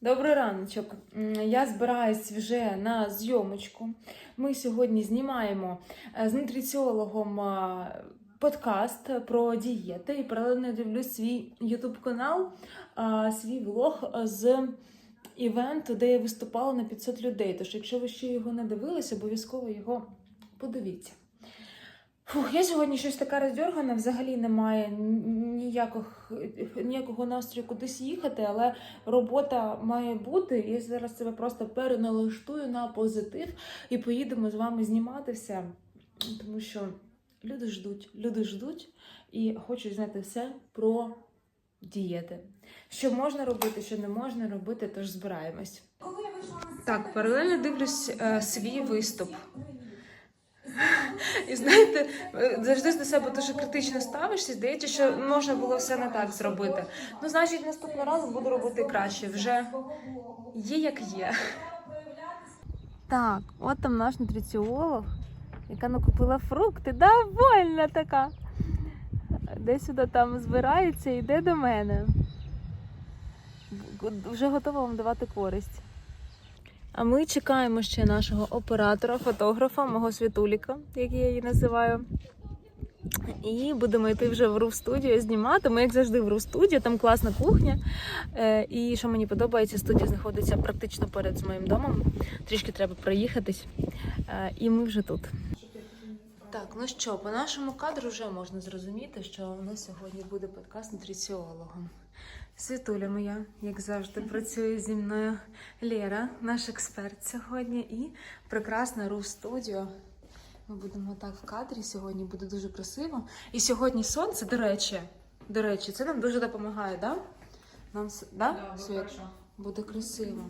Добрий раночок. Я збираюсь вже на зйомочку. Ми сьогодні знімаємо е, з нутриціологом е, подкаст про дієти і паралельно дивлюсь свій ютуб канал, е, свій влог з івенту, де я виступала на 500 людей. Тож, якщо ви ще його не дивились, обов'язково його подивіться. Фух, я сьогодні щось така роздьоргана, взагалі немає ніяких, ніякого настрою кудись їхати, але робота має бути. Я зараз себе просто переналаштую на позитив і поїдемо з вами зніматися, тому що люди ждуть, люди ждуть і хочуть знати все про дієти. Що можна робити, що не можна робити, тож збираємось. Так, паралельно дивлюсь е, свій виступ. І знаєте, завжди до себе дуже критично ставишся. Здається, що можна було все не так зробити. Ну, значить, наступного разу буду робити краще. Вже є як є. Так, от там наш нутриціолог, яка накупила фрукти. Довольна така. Десь сюди там збирається і йде до мене. Вже готова вам давати користь. А ми чекаємо ще нашого оператора, фотографа, мого світуліка, як я її називаю. І будемо йти вже в Ру студію знімати. Ми, як завжди, в Ру студію, там класна кухня. Е, І що мені подобається, студія знаходиться практично поряд з моїм домом. Трішки треба проїхатись. Е, І ми вже тут. Так, ну що, по нашому кадру вже можна зрозуміти, що у нас сьогодні буде подкаст нутриціологом. Світуля моя, як завжди, працює зі мною Лера, наш експерт сьогодні, і прекрасна Ру студіо. Ми будемо так в кадрі сьогодні, буде дуже красиво. І сьогодні сонце, до речі, до речі, це нам дуже допомагає, да? Нам да? Світ? Буде красиво.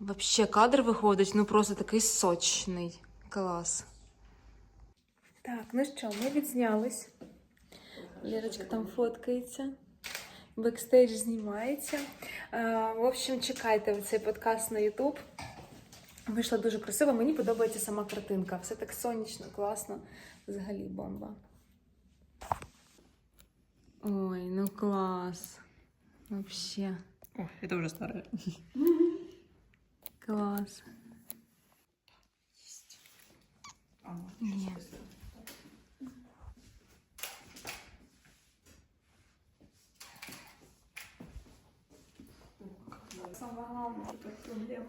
Вообще кадр виходить, ну просто такий сочний. Клас. Так, ну що, ми відзнялись. Лерочка там фоткається. Бекстейдж знімається. Е, В общем, чекайте цей подкаст на YouTube. Вийшла дуже красиво. Мені подобається сама картинка. Все так сонячно, класно. Взагалі бомба. Ой, ну клас. Вообще. О, это уже старое. Клас. Ні.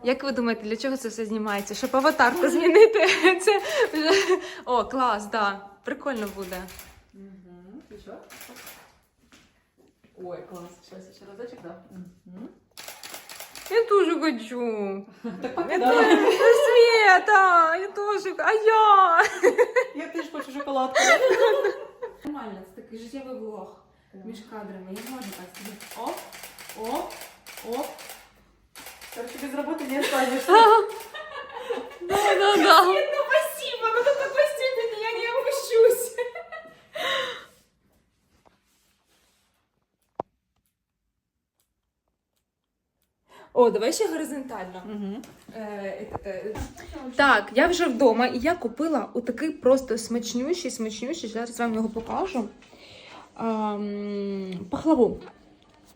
Як ви думаєте, для чого це все знімається? Щоб аватарку змінити? Це вже... О, клас, да. Прикольно буде. Угу. Еще? Ой, класс. Сейчас еще разочек, да? Угу. Я тоже хочу. Так Я тоже Света, я тоже. А я? Я теж хочу шоколадку. Нормально, це такий життєвий влог між кадрами. Я можу так собі. Оп, оп, оп. Работы не останешься. Да, да, да. Ну, спасибо, но до такой степени я не опущусь. О, давай ще горизонтально. Угу. Е, е, Так, я вже вдома і я купила отакий просто смачнющий, смачнющий, зараз вам його покажу. Ам, Пахлаву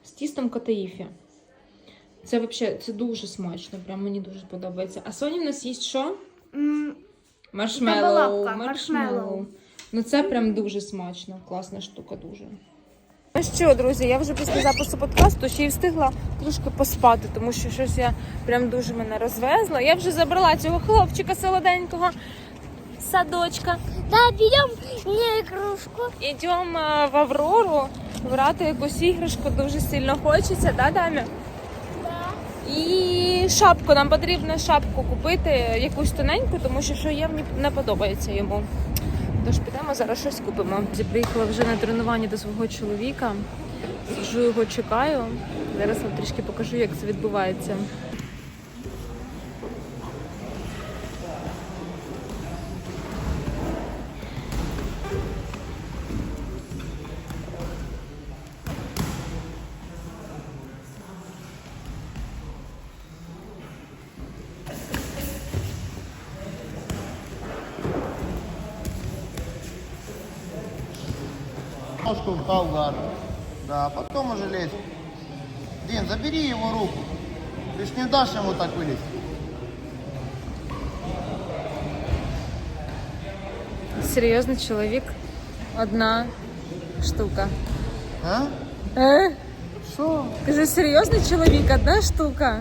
з тістом катаїфі. Це взагалі це дуже смачно, прям мені дуже подобається. А Соні в нас їсть що? М, Маршмеллоу. Маршмеллоу. Ну це прям дуже смачно. Класна штука дуже. Ну що, друзі, я вже після запису подкасту ще й встигла трошки поспати, тому що щось я прям дуже мене розвезла. Я вже забрала цього хлопчика солоденького з садочка. Да, берем мне игрушку. Йдемо е, в Аврору брати якусь іграшку, дуже сильно хочеться, да, Дамі? І шапку. Нам потрібно шапку купити, якусь тоненьку, тому що що є, мені не подобається йому. Тож підемо зараз щось купимо. Я приїхала вже на тренування до свого чоловіка. Сижу його чекаю. Зараз вам трішки покажу, як це відбувається. Ножку в болгар. Да, потом уже лезь. Дин, забери его руку. Ты ж не дашь ему так вылезть. Серйозний чоловік. Одна штука. А? Е? Что? Кажу, серйозний чоловік, одна штука.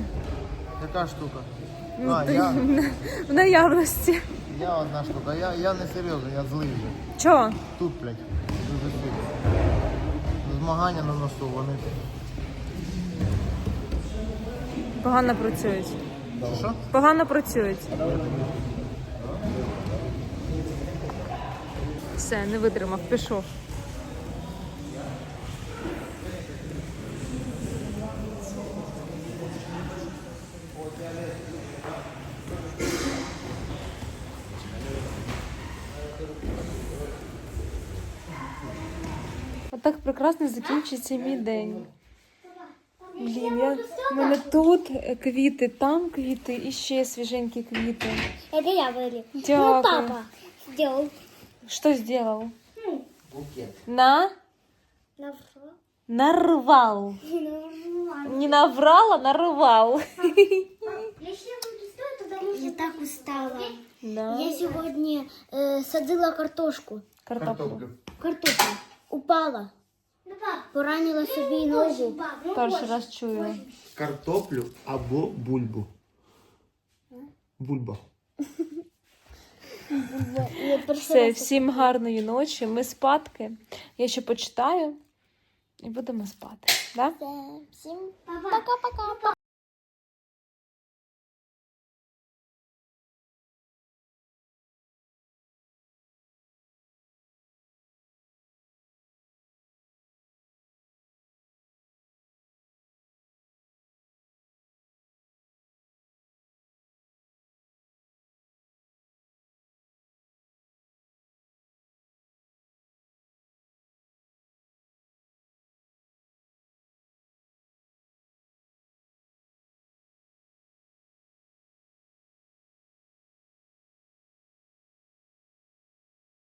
Какая штука? Ну, А, ти- я, В наявності. я одна штука. Я, я не серйозно, я злий вже. Чого? Тут, блядь, дуже сильно. Змагання на носу, вони. Погано працюють. Що, Що? Погано працюють. Все, не витримав, пішов. Отак прекрасно закінчиться мій день. Блін, я... в мене тут е, квіти, там квіти і ще свіженькі квіти. Это я вылил. Дякую. Ну, папа сделал. Що зробив? На? На нарвал. Не наврал, а нарвал. Я так устала. Да. Я сегодня э, садила картошку. Картоплю. Картоплю. Упала. Поранила собі ногу. Перший раз чую. Картоплю або бульбу. Бульба. Я перший Все, раз всім гарної ночі. Ми спадки. Я ще почитаю і будемо спати. Да? Всім пока-пока.